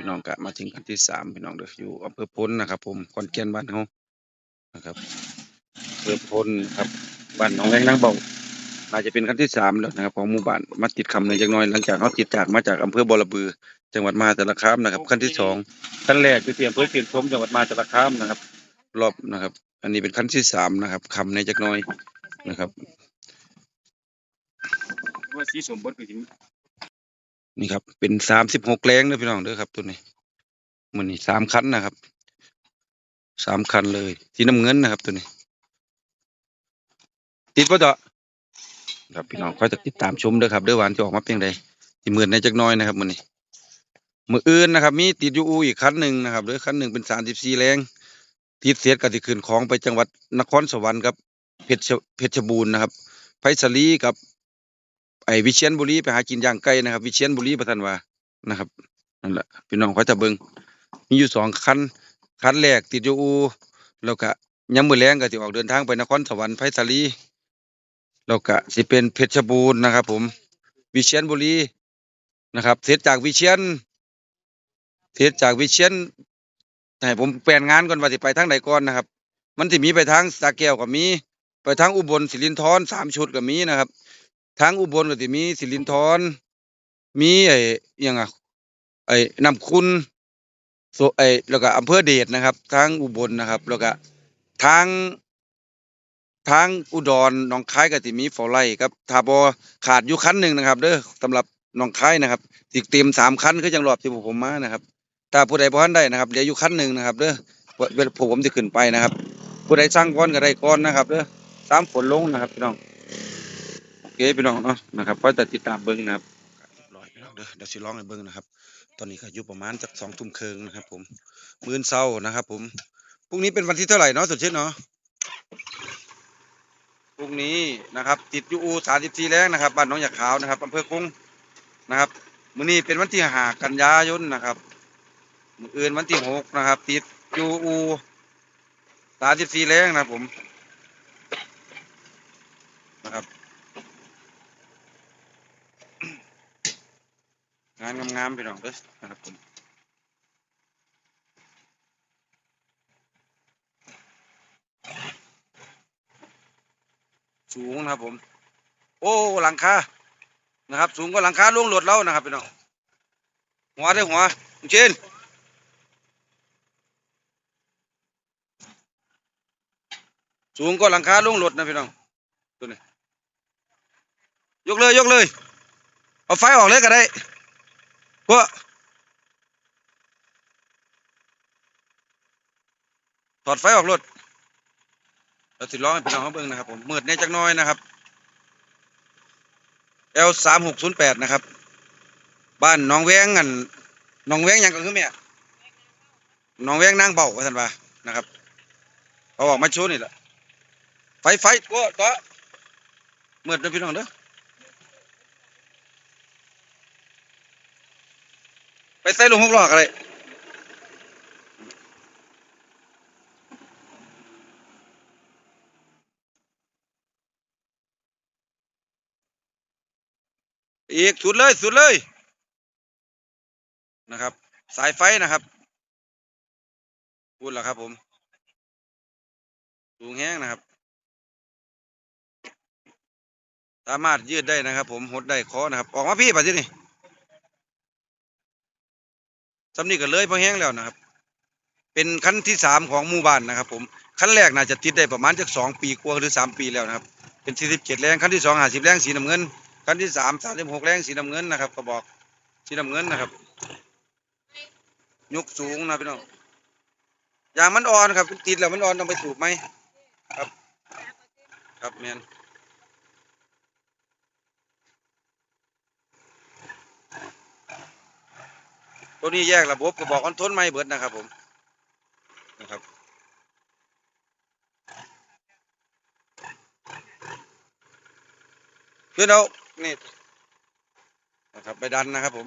พี่น้องก็มาถึงคันที่สามพี่น้องเด้ออยู่อำเภอพ้นนะครับ ผมขอนแก่นบ้านเฮานะครับอำเภอพ้นครับบ้านหนองแวงนางเบาน่าจะเป็นคันที่สามแล้วนะครับของหมู่บ้านมาติดคำในจักหน่อยหลังจากเขาติดจากมาจากอำเภอบอระบือ จังหวัดมหาสารคามนะครับขั้นที่สองขั้นแรกคือที่อำเภอเชียงชมจังหวัดมหาสารคามนะครับ รอบนะครับ อันนี้เป็นขั้นที่สามนะครับคำในจักหน่อยนะครับว่าสีสมบดก็สิ นี่ครับ เป็นสามสิบหกแรงเด้อพี่น้องเด้อครับ ตัวนี้มันนี่สามคันนะครับสามคันเลยสีน้ำเงินนะครับ ตัวนี้ ติดป่ะจ๊ะครับพี่น้องคอยติดตามชมเด้อครับเด้อหวานจะออกมาเพียงใดที่หมื่นในจักน้อยนะครับมันนี่มืออื่นนะครับ มีติดอยู่อูอีกคันหนึ่งนะครับเด้อคันหนึ่งเป็นสามสิบสี่แรงติดเสียดกับที่ขึ้นของไปจังหวัดนครสวรรค์ครับเพชรเพชรบูรณ์นะครับไพศาลีกับ ไอวิเชียนบุรีไปหากินย่างไก่นะครับ วิเชียนบุรีประทันว่านะครับนั่นแหละพี่น้องเขาจะเบิงมีอยู่สองคันคันแรกติดอยู่อูแล้วก็ยังมือแรงก็สิออกเดินทางไปนครสวรรค์ไพศาลีแล้วก็สิเป็นเพชรบูรณ์นะครับ ผม วิเชียนบุรีนะครับ เสร็จจากวิเชียนเสร็จจากวิเชียนให้ผมแปลนงานก่อนว่าสิไปทางไหนก่อนนะครับ มันสิมีไปทางสระแก้วก็มี ไปทางอุบลสิรินธรสามชุดก็มีนะครับ ทางอุบลก็สิมีสิรินธรมีไอ้หยังอะไอ้น้ำคุณโซไอ้แล้วก็อำเภอเดชนะครับ ทางอุบลนะครับ แล้วก็ทางทางอุดรหนองคายก็สิมีฝอไล่ครับถ้าบ่ขาดอยู่คันหนึ่งนะครับ เด้อสำหรับหนองคายนะครับสิเต็มสามคันคือจังรอบที่ผมมานะครับ ถ้าผู้ใดบ่ทันได้นะครับเหลืออยู่คันหนึ่งนะครับ เด้อเวลาผมจะขึ้นไปนะครับ ผู้ใดสร้างก้อนก็ได้ก้อนนะครับเด้อตามฝนลงนะครับพี่น้อง เคพี่น้องเนาะนะครับก็จะติดตามเบิ้งนะครับเรียบร้อยพี่น้องเดี๋ยวสิร้องให้เบิ้งนะครับ ตอนนี้ก็อยู่ประมาณจากสองทุ่มครึ่งนะครับ ผมมื้อเช้านะครับ ผมพรุ่งนี้เป็นวันที่เท่าไหร่เนาะสุดเช่นเนาะพรุ่งนี้นะครับ ติดยูอูสามสิบสี่แรงนะครับบ้านน้องยาขาวนะครับอำเภอกรุงนะครับมื้อนี้เป็นวันที่ห้ากันยายนนะครับมื้ออื่นวันที่หกนะครับ ติดยูอูสามสิบสี่แรงนะครับผมนะครับานงามๆไปน้องเด้อนะครับผมสูงนะครับผม โอ้หลังคานะครับ สูงก็หลังคาล่วงหลดแล้วนะครับพี่น้องหัวได้หัวเชนสูงก็หลังคาล่วงหลดนะพี่น้องตัวนี้ยกเลยยกเลย เอาไฟออกเลยก็ได้ วกถอดไฟออกรถเราติดล้อให้พี่น้องเขาเบิ่งนะครับผมมืดในจักน้อยนะครับ L สามหกศูนย์แปดนะครับ บ้านหน้องแวงอันหน้องแวงหยังก็คือแม่หน้องแวงนางเบาว่าท่านว่านะครับเอาออกมาโชว์นี่แหละไฟไฟตัวต่อมืดเด้อพี่น้องเด้อ ไป ใส่ลงหกล้อกันเลยอีกสุดเลยสุดเลยนะครับ สายไฟนะครับพูดแล้วครับผมสูงแห้งนะครับ สามารถยืดได้นะครับ ผมหดได้คอนะครับ ออกมาพี่ป่ะที่นี่ สำนีก็เลยพอแห้งแล้วนะครับ เป็นขั้นที่สามของหมู่บ้านนะครับ ผมขั้นแรกน่าจะติดได้ประมาณจากสองปีกว่าหรือสามปีแล้วนะครับ เป็นสี่สิบเจ็ดแรงขั้นที่สองห้าสิบแรงสีน้ำเงินขั้นที่สามสามสิบหกแรงสีน้ำเงินนะครับกระบอกสีน้ำเงินนะครับ ยกสูงนะพี่น้องยางมันอ่อนครับติดแล้วมันอ่อนต้องไปสูบไหมครับ ครับแมน ตัวนี้แยกระบบกระบอกคอนโทรลไม่เบิดนะครับผมนะครับขึ้นเอานี่นะครับไปดันนะครับผม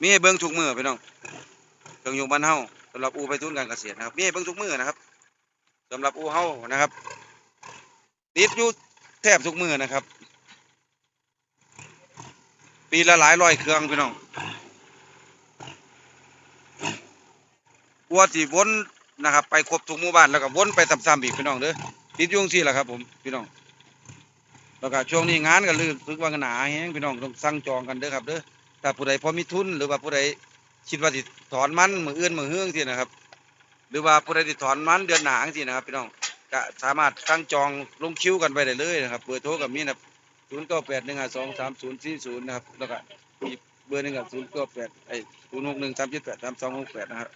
มีเบิ่งทุกมือพี่น้อง รื่องยนต์บ้านเฮาสำหรับอูไปทุนการเกษตรนะครับมีให้เบิ่งทุกมือนะครับสำหรับอูเฮานะครับติดอยู่แทบทุกมือนะครับ ปีละหลายร้อยเครื่องพี่น้องกลัวสิวนนะครับ ไปครบทุกหมู่บ้านแล้วก็วนไปซ้ำๆอีกพี่น้องเด้อติดยุ่งซี่แหละครับผมพี่น้องแล้วก็ช่วงนี้งานก็ลือพึกว่ากันหนาแฮงพี่น้องต้องสั่งจองกันเด้อครับเด้อถ้าผู้ใดพอมีทุนหรือว่าผู้ใด คิดว่าสิถอนมันมืออื่นมือเฮืองสินะครับ หรือว่าผู้ใดสิถอนมันเดือนหนาจังซี่นะครับพี่น้องก็สามารถสั่งจองลงคิวกันไปได้เลยนะครับเบอร์โทรกับมีนะครับ0981523040นะครับแล้วก็อีเบอร์หนึ่งก็098ไอ้0613783268นะครับ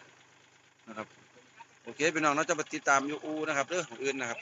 นะครับโอเคพี่น้องเราจะไปติดตามยูอูนะครับเด้อมื้ออื่นนะครับ